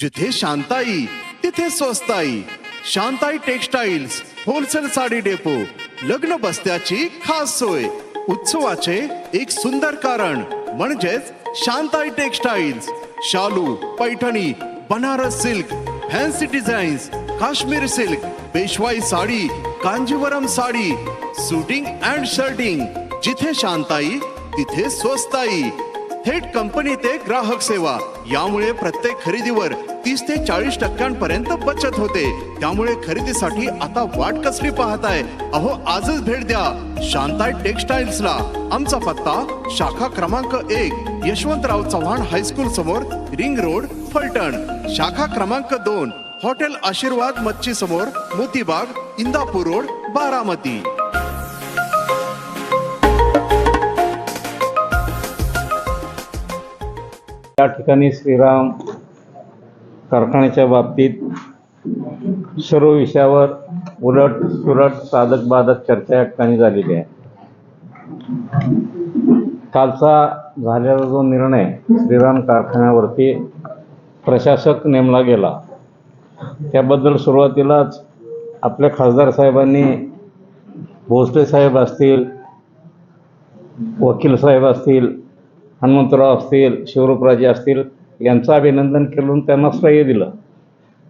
जिथे शांताई तिथे स्वस्ताई. Shantai textiles wholesale sari depot लग्न बस्त्याची खास सोय. उत्सवाचे एक सुंदर कारण म्हणजेच शांताई टेक्सटाईल्स शालू Paithani Banaras silk fancy designs Kashmir silk पेशवाई sari Kanjeevaram sari suiting and shirting. जिथे शांताई तिथे स्वस्ताई. थेट कंपनी ते ग्राहक सेवा. यामुळे प्रत्येक खरेदीवर तीस ते चाळीस टक्क्यांपर्यंत बचत होते. त्यामुळे खरेदीसाठी आता वाट कसली पाहताय? अहो आजच भेट द्या. शांताय टेक्सटाईल्सला. आमचा पत्ता शाखा क्रमांक एक यशवंतराव चव्हाण हायस्कूल समोर रिंग रोड फलटण. शाखा क्रमांक दोन हॉटेल आशीर्वाद मच्छी समोर मोतीबाग इंदापूर रोड बारामती. या ठिकाणी श्रीराम कारखान्याच्या बाबतीत सर्व विषयावर उलट सुलट साधक बाधक चर्चा या ठिकाणी झालेली आहे. कालचा झालेला जो निर्णय श्रीराम कारखान्यावरती प्रशासक नेमला गेला त्याबद्दल सुरुवातीलाच आपल्या खासदार साहेबांनी भोसले साहेब असतील वकील साहेब असतील हनुमंतराव असतील शिवरूपराजे असतील यांचं अभिनंदन केलं त्यांना श्रेय दिलं.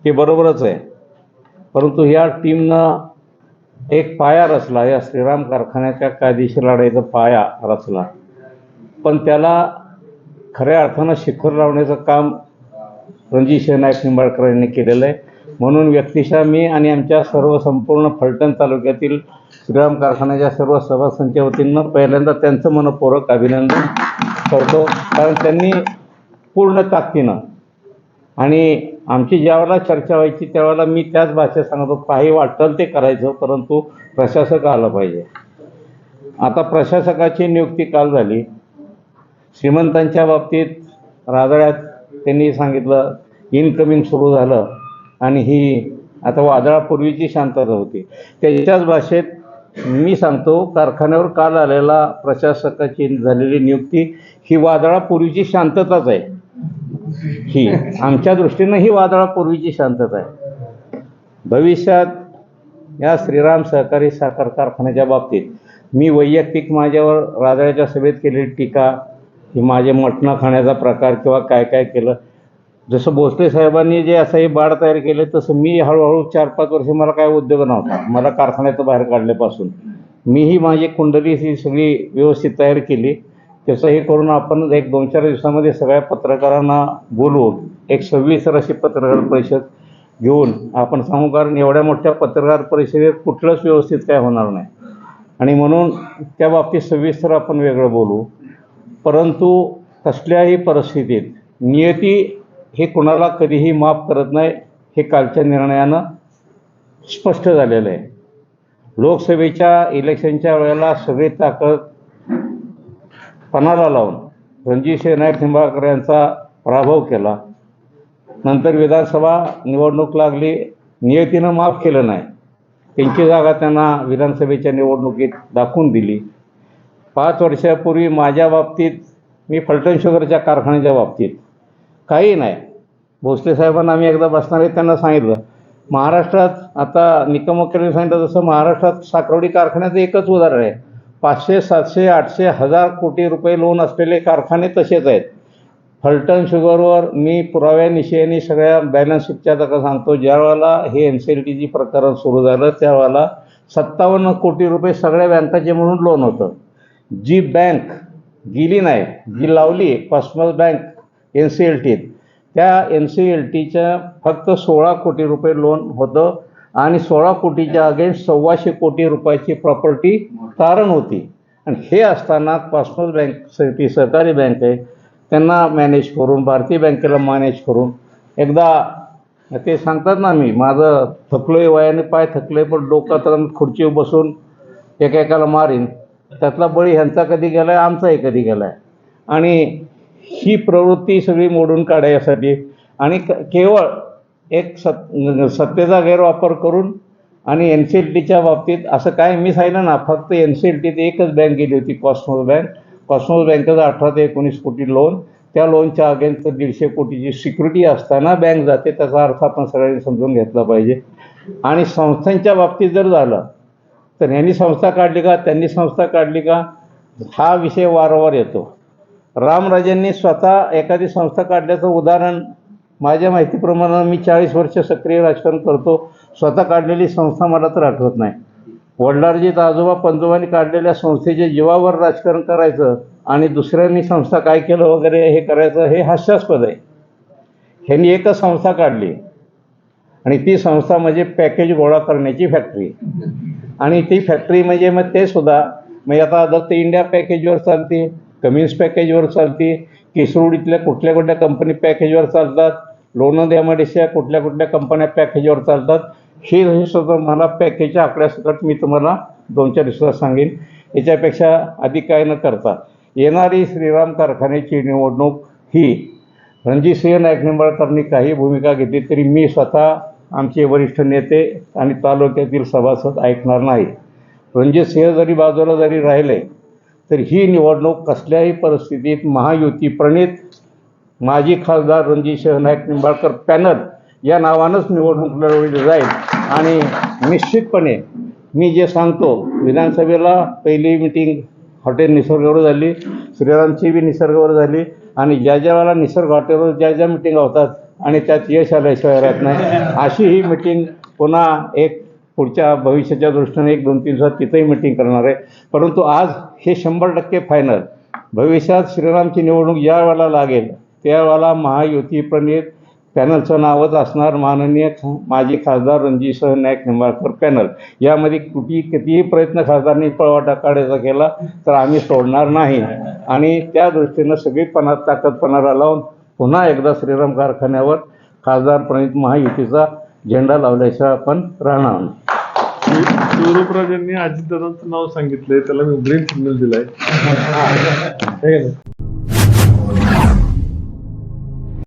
ते बरोबरच आहे. परंतु ह्या टीमनं एक पाया रचला या श्रीराम कारखान्याच्या कायदेशीर लढाईचा पाया रचला. पण त्याला खऱ्या अर्थानं शिखर लावण्याचं काम रणजित नाईक निंबाळकर यांनी केलेलं आहे. म्हणून व्यक्तिशः मी आणि आमच्या सर्व संपूर्ण फलटण तालुक्यातील श्रीराम कारखान्याच्या सर्व सभासदांच्या वतीनं पहिल्यांदा त्यांचं मनपूर्वक अभिनंदन करतो. कारण त्यांनी पूर्ण ताकदीनं. आणि आमची ज्यावेळेला चर्चा व्हायची त्यावेळेला मी त्याच भाषेत सांगतो काही वाटल ते करायचं परंतु प्रशासक आलं पाहिजे. आता प्रशासकाची नियुक्ती काल झाली. श्रीमंतांच्या बाबतीत राजळ्यात त्यांनी सांगितलं इनकमिंग सुरू झालं आणि ही आता वादळापूर्वीची शांतता होती. त्याच्याच भाषेत मी सांगतो कारखान्यावर काल आलेला प्रशासकाची झालेली नियुक्ती ही वादळापूर्वीची शांतताच आहे. ही. आमच्या दृष्टीनं ही वादळापूर्वीची शांतता आहे. भविष्यात या श्रीराम सहकारी साखर कारखान्याच्या बाबतीत मी वैयक्तिक माझ्यावर राजळ्याच्या सभेत केलेली टीका ही माझे मटणं खाण्याचा प्रकार किंवा काय काय केलं जसं भोसले साहेबांनी जे असं हे बाळ तयार केले तसं मी हळूहळू चार पाच वर्ष मला काय उद्योग नव्हता. मला कारखान्याचं बाहेर काढल्यापासून. मीही माझी कुंडली ही सगळी व्यवस्थित तयार केली. त्याचं हे करून आपण एक दोन चार दिवसामध्ये सगळ्या पत्रकारांना बोलवून एक सव्वीसर अशी पत्रकार परिषद घेऊन आपण सांगू कारण एवढ्या मोठ्या पत्रकार परिषदेत कुठलंच व्यवस्थित काय होणार नाही. आणि म्हणून त्या बाबतीत सविस्तर आपण वेगळं बोलू. परंतु कसल्याही परिस्थितीत नियती हे कुणाला कधीही माफ करत नाही हे कालच्या निर्णयानं स्पष्ट झालेलं आहे. लोकसभेच्या इलेक्शनच्या वेळेला सगळी ताकद पणाला लावून रणजित नाईक निंबाळकर यांचा पराभव केला. नंतर विधानसभा निवडणूक लागली. नियतीनं माफ केलं नाही. त्यांची जागा त्यांना विधानसभेच्या निवडणुकीत दाखवून दिली. पाच वर्षापूर्वी माझ्या बाबतीत मी फलटण शुगरच्या कारखान्याच्या बाबतीत. काही नाही. भोसले साहेबांना आम्ही एकदा बसणार आहे त्यांना सांगितलं. महाराष्ट्रात आता निकमोक्यांनी सांगितलं तसं महाराष्ट्रात साखरवडी कारखान्याचं एकच उदाहरण आहे. पाचशे सातशे आठशे हजार कोटी रुपये लोन असलेले कारखाने तसेच आहेत. फलटण शुगरवर मी पुराव्यानिशयाने सगळ्या बॅलन्स शीटच्या सांगतो. ज्यावेळेला हे एन सी एल टीची प्रकरण सुरू झालं त्यावेळेला सत्तावन्न कोटी रुपये सगळ्या बँकाचे म्हणून लोन होतं. जी बँक गेली नाही जी लावली personal bank N C L टीत त्या एन सी एल टीच्या फक्त सोळा कोटी रुपये लोन होतं. आणि सोळा कोटीच्या अगेन्स्ट सव्वाशे कोटी रुपयाची प्रॉपर्टी तारण होती. आणि हे असताना पर्सनल बँक ती सहकारी बँक आहे त्यांना मॅनेज करून भारतीय बँकेला मॅनेज करून एकदा ते सांगतात ना मी माझं थकलोय वयाने पाय थकलोय पण डोकं तर खुर्चीवर बसून एकेकाला मारीन. त्यातला बळी ह्यांचा कधी गेला आहे आमचाही कधी गेला आहे आणि ही प्रवृत्ती सगळी मोडून काढायसाठी आणि क केवळ एक सत सत्तेचा गैरवापर करून आणि एन सी एल टीच्या बाबतीत असं काय मी सांगितलं ना फक्त एन सी एल टीत एकच बँक गेली होती कॉस्मोस बँक कॉस्मोस बँकेचं अठरा ते एकोणीस कोटी लोन त्या लोनच्या अगेन्स्ट दीडशे कोटीची सिक्युरिटी असताना बँक जाते त्याचा अर्थ आपण सगळ्यांनी समजून घेतला पाहिजे. आणि संस्थांच्या बाबतीत जर झालं तर ह्यांनी संस्था काढली का? त्यांनी संस्था काढली का? हा विषय वारंवार येतो. रामराजेंनी स्वतः एखादी संस्था काढल्याचं उदाहरण माझ्या माहितीप्रमाणे मी चाळीस वर्ष सक्रिय राजकारण करतो. स्वतः काढलेली संस्था मला तर आठवत नाही. वडिलांजीत आजोबा पंजोबांनी काढलेल्या संस्थेचे जीवावर राजकारण करायचं आणि दुसऱ्यांनी संस्था काय केलं वगैरे हे करायचं हे हास्यास्पद आहे. ह्यांनी एकच संस्था काढली. आणि ती संस्था म्हणजे पॅकेज गोळा करण्याची फॅक्टरी. आणि ती फॅक्टरी म्हणजे मग ते सुद्धा. म्हणजे आता दत्त इंडिया पॅकेजवर चालते कमिन्स पॅकेजवर चालते केसरोडीतल्या कुठल्या कुठल्या कंपनी पॅकेजवर चालतात लोणंद एम कुठल्या कुठल्या कंपन्या पॅकेजवर चालतात हे हे सुद्धा मला पॅकेजच्या आकड्यासकट मी तुम्हाला दोन चार दिवसात सांगेन. याच्यापेक्षा अधिक काय न करता येणारी श्रीराम कारखान्याची निवडणूक ही रणजितसिंह नाईक निंबाळकरांनी काही भूमिका घेतली तरी मी स्वतः आमचे वरिष्ठ नेते आणि तालुक्यातील सभासद ऐकणार नाही. रणजितसिंह जरी बाजूला जरी राहिले तर ही निवडणूक कसल्याही परिस्थितीत महायुती प्रणित माजी खासदार रणजितसिंह नाईक निंबाळकर पॅनल या नावानंच निवडणूक लढवली जाईल. आणि निश्चितपणे मी जे सांगतो विधानसभेला पहिली मिटिंग हॉटेल निसर्गावर झाली श्रीरामची बी निसर्गावर झाली आणि ज्या ज्या वेळेला निसर्ग हॉटेलवर ज्या ज्या मिटिंगा होतात आणि त्यात यश आल्याशिवाय राहत नाही अशी ही मिटिंग पुन्हा एक पुढच्या भविष्याच्या दृष्टीने एक दोन तीन दिवसात तिथंही मिटिंग करणार आहे. परंतु आज हे शंभर टक्के फायनल भविष्यात श्रीरामची निवडणूक ज्या वेळेला लागेल त्यावेळेला महायुती प्रणित पॅनलचं नावच असणार माननीय माजी खासदार रणजितसिंह नाईक निंबाळकर पॅनल. यामध्ये कुठेही कितीही प्रयत्न खासदारांनी पळवाटा काढायचा केला तर आम्ही सोडणार नाही. आणि त्या दृष्टीनं सगळीपणा ताकदपणाला लावून पुन्हा एकदा श्रीराम कारखान्यावर खासदार प्रणित महायुतीचा झेंडा लावल्याशिवाय आपण राहणार नाही. शिवरूपराजांनी अजितदादांचं नाव सांगितलंय त्याला मी ग्रीन सिग्नल दिलाय.